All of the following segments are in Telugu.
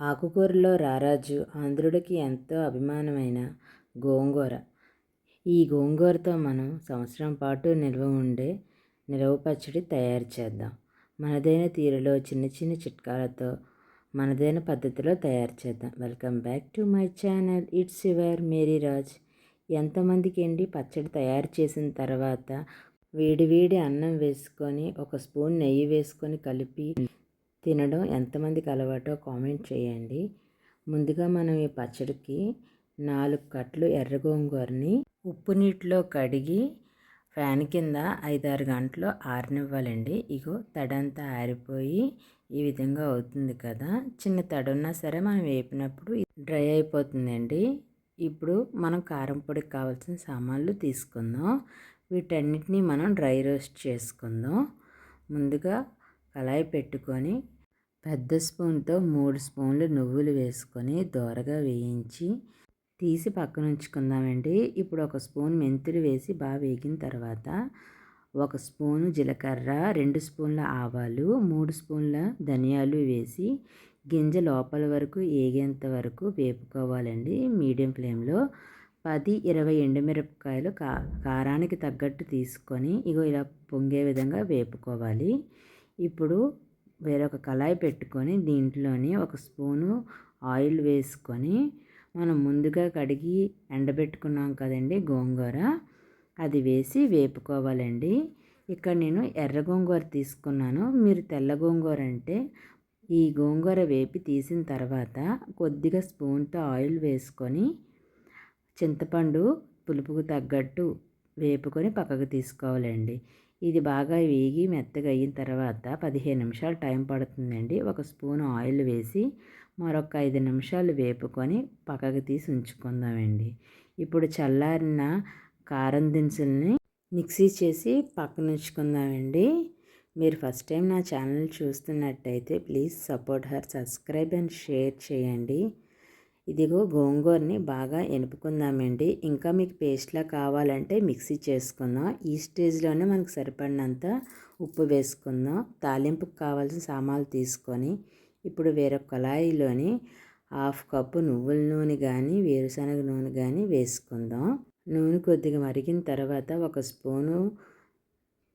ఆకుకూరలో రారాజు ఆంధ్రుడికి ఎంతో అభిమానమైన గోంగూర. ఈ గోంగూరతో మనం సంవత్సరం పాటు నిల్వ ఉండే నిలవ పచ్చడి తయారు చేద్దాం. మనదైన తీరులో చిన్న చిన్న చిట్కాలతో మనదైన పద్ధతిలో తయారు చేద్దాం. Welcome back to my channel. It's your Mary Raj. ఎంతమందికి అండి పచ్చడి తయారు చేసిన తర్వాత వేడి వేడి అన్నం వేసుకొని ఒక స్పూన్ నెయ్యి వేసుకొని కలిపి తినడం ఎంతమందికి అలవాటో కామెంట్ చేయండి. ముందుగా మనం ఈ పచ్చడికి నాలుగు కట్లు ఎర్ర గోంగూరని ఉప్పు నీటిలో కడిగి ఫ్యాన్ కింద ఐదారు గంటలు ఆరనివ్వాలండి. ఇగో తడంతా ఆరిపోయి ఈ విధంగా అవుతుంది కదా. చిన్న తడున్నా సరే మనం వేపినప్పుడు డ్రై అయిపోతుందండి. ఇప్పుడు మనం కారం పొడికి కావాల్సిన సామాన్లు తీసుకుందాం. వీటన్నిటిని మనం డ్రై రోస్ట్ చేసుకుందాం. ముందుగా కళాయి పెట్టుకొని పెద్ద స్పూన్తో మూడు స్పూన్లు నువ్వులు వేసుకొని దోరగా వేయించి తీసి పక్కన ఉంచుకుందామండి. ఇప్పుడు ఒక స్పూన్ మెంతులు వేసి బాగా వేగిన తర్వాత ఒక స్పూను జీలకర్ర రెండు స్పూన్ల ఆవాలు మూడు స్పూన్ల ధనియాలు వేసి గింజ లోపల వరకు ఏగేంత వరకు వేపుకోవాలండి మీడియం ఫ్లేమ్లో. పది ఇరవై ఎండుమిరపకాయలు కా కారానికి తగ్గట్టు తీసుకొని ఇగో ఇలా పొంగే విధంగా వేపుకోవాలి. ఇప్పుడు వేరొక కళాయి పెట్టుకొని దీంట్లోని ఒక స్పూను ఆయిల్ వేసుకొని మనం ముందుగా కడిగి ఎండబెట్టుకున్నాం కదండి గోంగూర. అది వేసి వేపుకోవాలండి. ఇక్కడ నేను ఎర్ర గోంగూర తీసుకున్నాను. మీరు తెల్ల గోంగూర అంటే ఈ గోంగూర వేపి తీసిన తర్వాత కొద్దిగా స్పూన్తో ఆయిల్ వేసుకొని చింతపండు పులుపుకు తగ్గట్టు వేపుకొని పక్కకు తీసుకోవాలండి. ఇది బాగా వేగి మెత్తగా అయిన తర్వాత పదిహేను నిమిషాలు టైం పడుతుందండి. ఒక స్పూన్ ఆయిల్ వేసి మరొక ఐదు నిమిషాలు వేపుకొని పక్కకు తీసి ఉంచుకుందామండి. ఇప్పుడు చల్లారిన కారం దినుసుల్ని మిక్సీ చేసి పక్కన ఉంచుకుందామండి. మీరు ఫస్ట్ టైం నా ఛానల్ చూస్తున్నట్టయితే please support her subscribe and share చేయండి. ఇదిగో గోంగూరని బాగా ఎనుపుకుందామండి. ఇంకా మీకు పేస్ట్లా కావాలంటే మిక్సీ చేసుకుందాం. ఈ స్టేజ్లోనే మనకు సరిపడినంత ఉప్పు వేసుకుందాం. తాలింపుకు కావాల్సిన సామాన్లు తీసుకొని ఇప్పుడు వేరొక కళాయిలోని హాఫ్ కప్పు నువ్వుల నూనె కానీ వేరుశనగ నూనె కానీ వేసుకుందాం. నూనె కొద్దిగా మరిగిన తర్వాత ఒక స్పూను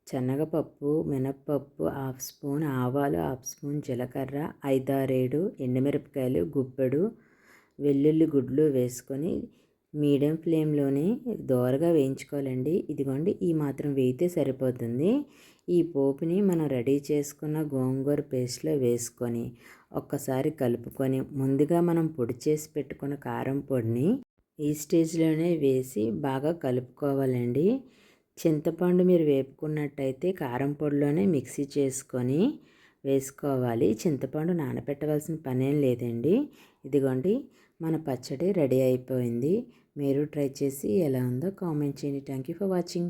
శనగపప్పు మినప్పప్పు హాఫ్ స్పూన్ ఆవాలు హాఫ్ స్పూన్ జీలకర్ర ఐదారేడు ఎండుమిరపకాయలు గుప్పెడు వెల్లుల్లి గుడ్లు వేసుకొని మీడియం ఫ్లేమ్లోనే దోరగా వేయించుకోవాలండి. ఇదిగోండి ఈ మాత్రం వేయితే సరిపోతుంది. ఈ పోపుని మనం రెడీ చేసుకున్న గోంగూర పేస్ట్లో వేసుకొని ఒక్కసారి కలుపుకొని ముందుగా మనం పొడి చేసి పెట్టుకున్న కారం పొడిని ఈ స్టేజ్లోనే వేసి బాగా కలుపుకోవాలండి. చింతపండు మీరు వేపుకున్నట్టయితే కారం పొడిలోనే మిక్సీ చేసుకొని వేసుకోవాలి. చింతపండు నానబెట్టవలసిన పనేం లేదండి. ఇదిగోండి మన పచ్చడి రెడీ అయిపోయింది. మీరు ట్రై చేసి ఎలా ఉందో కామెంట్ చేయండి. Thank you for watching.